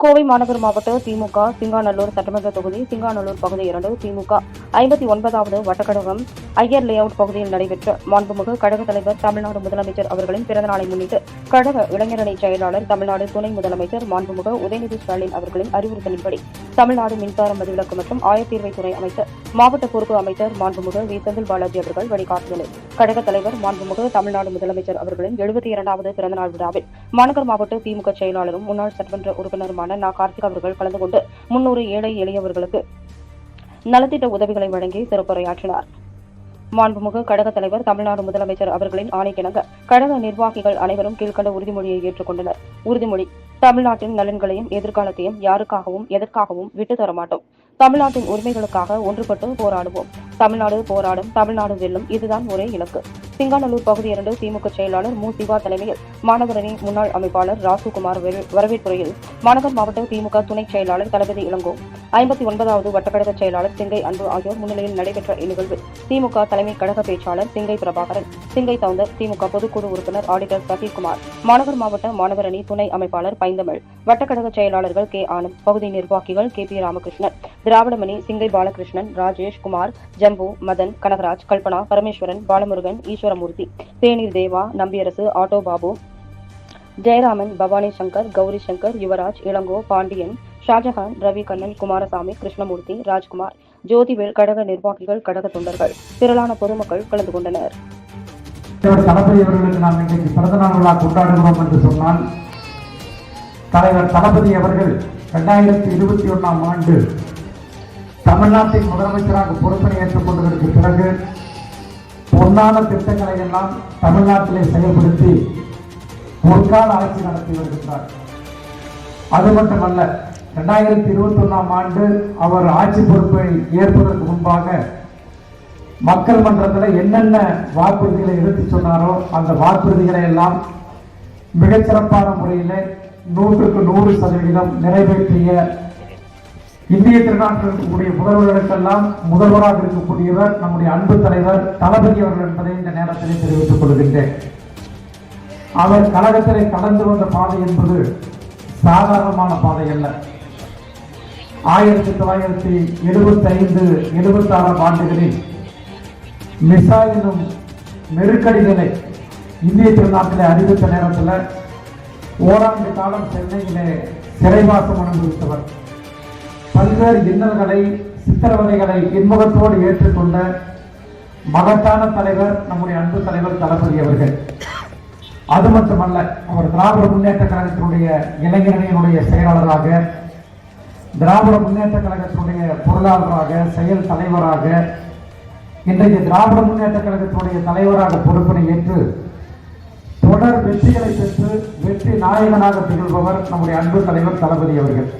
கோவை மாநகர் மாவட்ட திமுக சிங்காநல்லூர் சட்டமன்ற தொகுதி சிங்காநல்லூர் பகுதி இரண்டு திமுக ஐம்பத்தி ஒன்பதாவது வட்டக்கழகம் ஐயர் லே அவுட் பகுதியில் நடைபெற்ற மாண்புமிகு கழக தலைவர் தமிழ்நாடு முதலமைச்சர் அவர்களின் பிறந்தநாளை முன்னிட்டு கழக இளைஞரணி செயலாளர் தமிழ்நாடு துணை முதலமைச்சர் மாண்புமிகு உதயநிதி ஸ்டாலின் அவர்களின் அறிவுறுத்தலின்படி தமிழ்நாடு மின்சார மதிவிலக்கு மற்றும் ஆயத்தீர்வைத்துறை அமைச்சர் மாவட்ட பொறுப்பு அமைச்சர் மாண்புமிகு வி. செந்தில் பாலாஜி அவர்கள் வழிகாட்டுதலில் கழக தலைவர் மாண்புமிகு தமிழ்நாடு முதலமைச்சர் அவர்களின் எழுபத்தி இரண்டாவது பிறந்தநாள் விழாவில் மாநகர் மாவட்ட திமுக செயலாளரும் முன்னாள் சட்டமன்ற உறுப்பினருமான நா கார்த்திக் அவர்கள் கலந்து கொண்டு முன்னூறு ஏழை எளியவர்களுக்கு நலத்திட்ட உதவிகளை வழங்கி சிறப்புரையாற்றினார். மாண்புமிகு கழக தலைவர் தமிழ்நாடு முதலமைச்சர் அவர்களின் ஆணைக்கிணங்க கழக நிர்வாகிகள் அனைவரும் கீழ்க்கண்ட உறுதிமொழியை ஏற்றுக்கொண்டனர். உறுதிமொழி தமிழ்நாட்டின் நலன்களையும் எதிர்காலத்தையும் யாருக்காகவும் எதற்காகவும் விட்டு தர மாட்டோம். தமிழ்நாட்டின் உரிமைகளுக்காக ஒன்றுபட்டு போராடுவோம். தமிழ்நாடு போராடும் தமிழ்நாடு வெல்லும் இதுதான் ஒரே இலக்கு. சிங்காநல்லூர் பகுதி இரண்டு திமுக செயலாளர் மு. சிவா தலைமையில் மாநகரணி முன்னாள் அமைப்பாளர் ராசுகுமார் வெ- வரவேற்புரையில் மாநகர் மாவட்ட திமுக துணை செயலாளர் தளபதி இளங்கோ ஐம்பத்தி ஒன்பதாவது வட்டக்கழக செயலாளர் சிங்கை அன்பு ஆகியோர் முன்னிலையில் நடைபெற்ற இந்நிகழ்வில் திமுக தலைமை கழக பேச்சாளர் சிங்கை பிரபாகரன் சிங்கை தவுந்தர் திமுக பொதுக்குழு உறுப்பினர் ஆடிட்டர் சசிகுமார் மாநகர் மாவட்ட மாணவர் துணை அமைப்பாளர் பைந்தமிழ் வட்டக்கழக செயலாளர்கள் கே. ஆனந்த் பகுதி நிர்வாகிகள் கே. பி. ராமகிருஷ்ணன் திராவிடமணி சிங்கை பாலகிருஷ்ணன் ராஜேஷ் குமார் ஜம்பு மதன் கனகராஜ் கல்பனா பரமேஸ்வரன் பாலமுருகன் ஈஸ்வரமூர்த்தி தேநீர் தேவா நம்பியரசு ஆட்டோ பாபு ஜெயராமன் பவானி சங்கர் கௌரி சங்கர் யுவராஜ் இளங்கோ பாண்டியன் ஷாஜஹான் ரவி கண்ணன் குமாரசாமி கிருஷ்ணமூர்த்தி ராஜ்குமார் ஜோதிவேல் கழக நிர்வாகிகள் கழக தொண்டர்கள் திரளான பொதுமக்கள் கலந்து கொண்டனர். தலைவர் தளபதி அவர்களுக்கு நாம் இன்றைக்கு பிறந்தநாள் விழா கொண்டாடுகிறோம் என்று சொன்னால் தலைவர் தளபதி அவர்கள் இரண்டாயிரத்தி இருபத்தி ஒன்றாம் ஆண்டு தமிழ்நாட்டின் முதலமைச்சராக பொறுப்பினை ஏற்றுக்கொண்டதற்கு பிறகு பொன்னான திட்டங்களை எல்லாம் தமிழ்நாட்டிலே செயல்படுத்தி முற்கால ஆட்சி நடத்தி வருகின்றார். அது மட்டுமல்ல இரண்டாயிரத்தி இருபத்தி ஒன்றாம் ஆண்டு அவர் ஆட்சி பொறுப்பை ஏற்பதற்கு முன்பாக மக்கள் மன்றத்தில் என்னென்ன வாக்குறுதிகளை எடுத்து சொன்னாரோ அந்த வாக்குறுதிகளை எல்லாம் மிகச்சிறப்பான முறையில் நூற்றுக்கு நூறு சதவீதம் நிறைவேற்றிய இந்திய திருநாட்டில் இருக்கக்கூடிய முதல்வர்களுக்கெல்லாம் முதல்வராக இருக்கக்கூடியவர் நம்முடைய அன்பு தலைவர் தளபதி அவர்கள் என்பதை இந்த நேரத்தில் தெரிவித்துக் கொள்கின்றேன். அவர் கழகத்திலே கடந்து வந்த பாதை என்பது சாதாரணமான பாதை அல்ல. ஆயிரத்தி தொள்ளாயிரத்தி எழுபத்தி ஐந்து எழுபத்தி ஆறாம் ஆண்டுகளில் மிசா எனும் நெருக்கடிகளை இந்திய திருநாட்டிலே அறிவித்த நேரத்தில் ஓராண்டு காலம் சென்னையிலே சிறைவாசம் அனுபவித்தவர். பல்வேறு இன்னல்களை சித்திரவதைகளை இன்முகத்தோடு ஏற்றுக்கொண்ட மகத்தான தலைவர் நம்முடைய அன்பு தலைவர் தளபதி அவர்கள். அது மட்டுமல்ல அவர் திராவிட முன்னேற்ற கழகத்தினுடைய இளைஞரணியினுடைய செயலாளராக திராவிட முன்னேற்ற கழகத்தினுடைய பொருளாளராக செயல் தலைவராக இன்றைக்கு திராவிட முன்னேற்ற கழகத்தினுடைய தலைவராக பொறுப்பினை ஏற்று தொடர் வெற்றிகளை பெற்று வெற்றி நாயகனாக திகழ்பவர் நம்முடைய அன்பு தலைவர் தளபதி அவர்கள்.